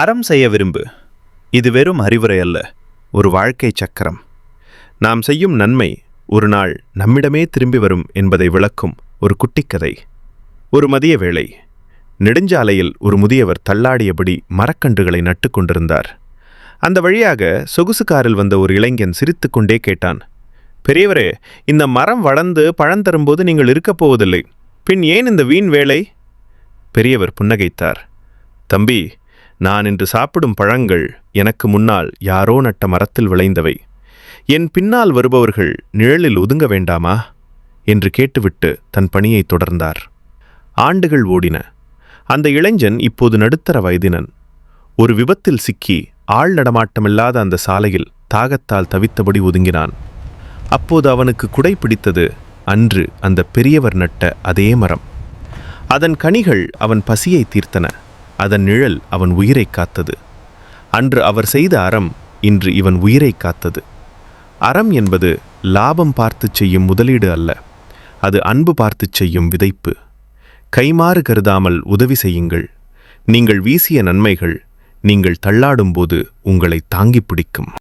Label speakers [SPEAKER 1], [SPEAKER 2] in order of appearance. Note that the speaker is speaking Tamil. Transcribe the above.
[SPEAKER 1] அறம் செய்ய விரும்பு. இது வெறும் அறிவுரை அல்ல ஒரு வாழ்க்கை சக்கரம். நாம் செய்யும் நன்மை ஒரு நாள் நம்மிடமே திரும்பி வரும் என்பதை விளக்கும் ஒரு குட்டிக்கதை ஒரு மதிய வேளை நெடுஞ்சாலையில் ஒரு முதியவர் தள்ளாடியபடி மரக்கன்றுகளை நட்டுக்கொண்டிருந்தார் அந்த வழியாக சொகுசு காரில் வந்த ஒரு இளைஞன் சிரித்துக்கொண்டே கேட்டான் பெரியவரே இந்த மரம் வளர்ந்து பழம் தரும்போது நீங்கள் இருக்கப் போவதில்லை. பின் ஏன் இந்த வீண் வேலை? பெரியவர் புன்னகைத்தார் தம்பி நான் இன்று சாப்பிடும் பழங்கள் எனக்கு முன்னால் யாரோ நட்ட மரத்தில் விளைந்தவை. என் பின்னால் வருபவர்கள் நிழலில் ஒதுங்க வேண்டாமா? என்று கேட்டுவிட்டு தன் பணியை தொடர்ந்தார். ஆண்டுகள் ஓடின. அந்த இளைஞன் இப்போது நடுத்தர வயதினன். ஒரு விபத்தில் சிக்கி ஆள் நடமாட்டமில்லாத அந்த சாலையில் தாகத்தால் தவித்தபடி ஒதுங்கினான். அப்போது அவனுக்கு குடை பிடித்தது அன்று அந்த பெரியவர் நட்ட அதே மரம். அதன் கனிகள் அவன் பசியை தீர்த்தன. அதன் நிழல் அவன் உயிரைக் காத்தது. அன்று அவர் செய்த அறம் இன்று இவன் உயிரைக் காத்தது. அறம் என்பது லாபம் பார்த்து செய்யும் முதலீடு அல்ல அது அன்பு பார்த்துச் செய்யும் விதைப்பு. கைமாறு கருதாமல் உதவி செய்யுங்கள். நீங்கள் வீசிய நன்மைகள் நீங்கள் தள்ளாடும்போது உங்களை தாங்கிப் பிடிக்கும்.